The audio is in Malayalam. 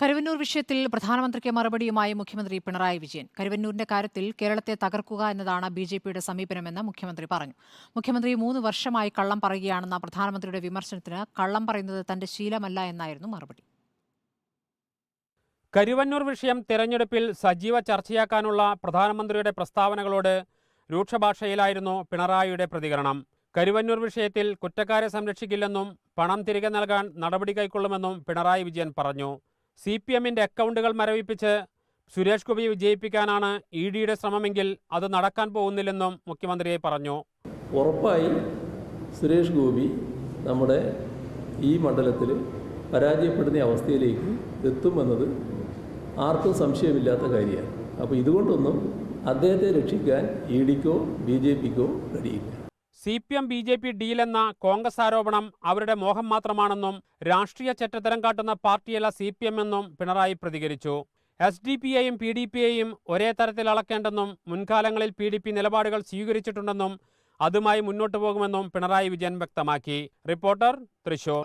കരുവന്നൂർ വിഷയത്തിൽ പ്രധാനമന്ത്രിക്ക് മറുപടിയുമായി മുഖ്യമന്ത്രി പിണറായി വിജയൻ. കരുവന്നൂരിന്റെ കാര്യത്തിൽ കേരളത്തെ തകർക്കുക എന്നതാണ് ബി ജെ പിയുടെ സമീപനമെന്ന് മുഖ്യമന്ത്രി പറഞ്ഞു. മുഖ്യമന്ത്രി മൂന്ന് വർഷമായി കള്ളം പറയുകയാണെന്ന പ്രധാനമന്ത്രിയുടെ വിമർശനത്തിന് കള്ളം പറയുന്നത് തന്റെ ശീലമല്ല എന്നായിരുന്നു മറുപടി. കരുവന്നൂർ വിഷയം തെരഞ്ഞെടുപ്പിൽ സജീവ ചർച്ചയാക്കാനുള്ള പ്രധാനമന്ത്രിയുടെ പ്രസ്താവനകളോട് രൂക്ഷഭാഷയിലായിരുന്നു പിണറായിയുടെ പ്രതികരണം. കരുവന്നൂർ വിഷയത്തിൽ കുറ്റക്കാരെ സംരക്ഷിക്കില്ലെന്നും പണം തിരികെ നൽകാൻ നടപടി കൈക്കൊള്ളുമെന്നും പിണറായി വിജയൻ പറഞ്ഞു. സി പി എമ്മിന്റെ അക്കൗണ്ടുകൾ മരവിപ്പിച്ച് സുരേഷ് ഗോപിയെ വിജയിപ്പിക്കാനാണ് ഇ ഡിയുടെ ശ്രമമെങ്കിൽ അത് നടക്കാൻ പോകുന്നില്ലെന്നും മുഖ്യമന്ത്രിയെ പറഞ്ഞു. ഉറപ്പായി സുരേഷ് ഗോപി നമ്മുടെ ഈ മണ്ഡലത്തിൽ പരാജയപ്പെടുന്ന അവസ്ഥയിലേക്ക് എത്തുമെന്നത് ആർക്കും സംശയമില്ലാത്ത കാര്യമാണ്. അപ്പോൾ ഇതുകൊണ്ടൊന്നും അദ്ദേഹത്തെ രക്ഷിക്കാൻ ഇ ഡിക്കോ ബി ജെ പിക്കോ കഴിയില്ല. C P M B J P ഡീലെന്ന Congress ആരോപണം അവരുടെ മോഹം മാത്രമാണെന്നും രാഷ്ട്രീയ ചെറ്റത്തരം കാട്ടുന്ന പാർട്ടിയല്ല സി പി എം എന്നും പിണറായി പ്രതികരിച്ചു. എസ് ഡി പി യെയും പി ഡി പി യെയും ഒരേ തരത്തിൽ അളക്കേണ്ടെന്നും മുൻകാലങ്ങളിൽ പി ഡി പി നിലപാടുകൾ സ്വീകരിച്ചിട്ടുണ്ടെന്നും അതുമായി മുന്നോട്ടു പോകുമെന്നും പിണറായി വിജയൻ വ്യക്തമാക്കി. റിപ്പോർട്ടർ തൃശൂർ.